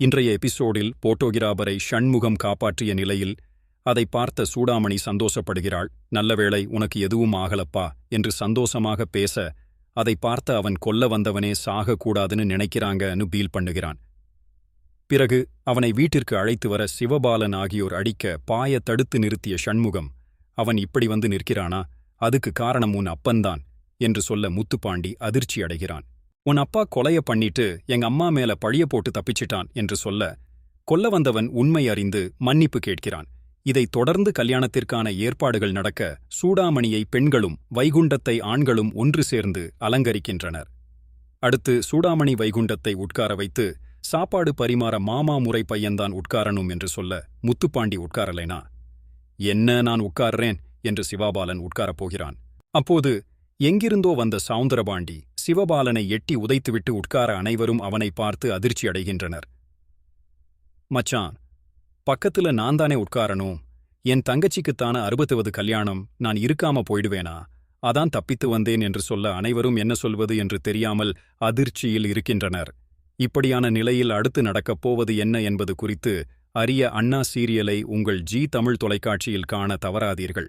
இன்றைய எபிசோடில் போட்டோகிராபரை ஷண்முகம் காப்பாற்றிய நிலையில் அதை பார்த்த சூடாமணி சந்தோஷப்படுகிறாள். நல்லவேளை உனக்கு எதுவும் ஆகலப்பா என்று சந்தோஷமாக பேச அதை பார்த்த அவன் கொல்ல வந்தவனே சாகக்கூடாதுன்னு நினைக்கிறாங்கன்னு பீல் பண்ணுகிறான். பிறகு அவனை வீட்டிற்கு அழைத்து வர சிவபாலன் ஆகியோர் அடிக்க பாய தடுத்து நிறுத்திய ஷண்முகம் அவன் இப்படி வந்து நிற்கிறானா? அதுக்கு காரணம் உன் அப்பன்தான் என்று சொல்ல முத்துப்பாண்டி அதிர்ச்சி அடைகிறான். உன் அப்பா கொலைய பண்ணிட்டு எங்க அம்மா மேல பழிய போட்டு தப்பிச்சிட்டான் என்று சொல்ல கொல்ல வந்தவன் உண்மை அறிந்து மன்னிப்பு கேட்கிறான். இதைத் தொடர்ந்து கல்யாணத்திற்கான ஏற்பாடுகள் நடக்க சூடாமணியை பெண்களும் வைகுண்டத்தை ஆண்களும் ஒன்று சேர்ந்து அலங்கரிக்கின்றனர். அடுத்து சூடாமணி வைகுண்டத்தை உட்கார வைத்து சாப்பாடு பரிமாற மாமா முறை பையன்தான் உட்காரணும் என்று சொல்ல முத்துப்பாண்டி உட்காரலைனா? என்ன நான் உட்கார்றேன்? என்று சிவாபாலன் உட்காரப் போகிறான். அப்போது எங்கிருந்தோ வந்த சவுந்தரபாண்டி சிவபாலனை எட்டி உதைத்துவிட்டு உட்கார அனைவரும் அவனை பார்த்து அதிர்ச்சி அடைகின்றனர் மச்சான் பக்கத்துல நான் தானே உட்காரணும்? என் தங்கச்சிக்குத்தான அறுபத்துவது கல்யாணம் நான் இருக்காம போயிடுவேனா? அதான் தப்பித்து வந்தேன் என்று சொல்ல அனைவரும் என்ன சொல்வது என்று தெரியாமல் அதிர்ச்சியில் இருக்கின்றனர். இப்படியான நிலையில் அடுத்து நடக்கப் போவது என்ன என்பது குறித்து அரிய அண்ணா சீரியலை உங்கள் ஜி தமிழ் தொலைக்காட்சியில் காண தவறாதீர்கள்.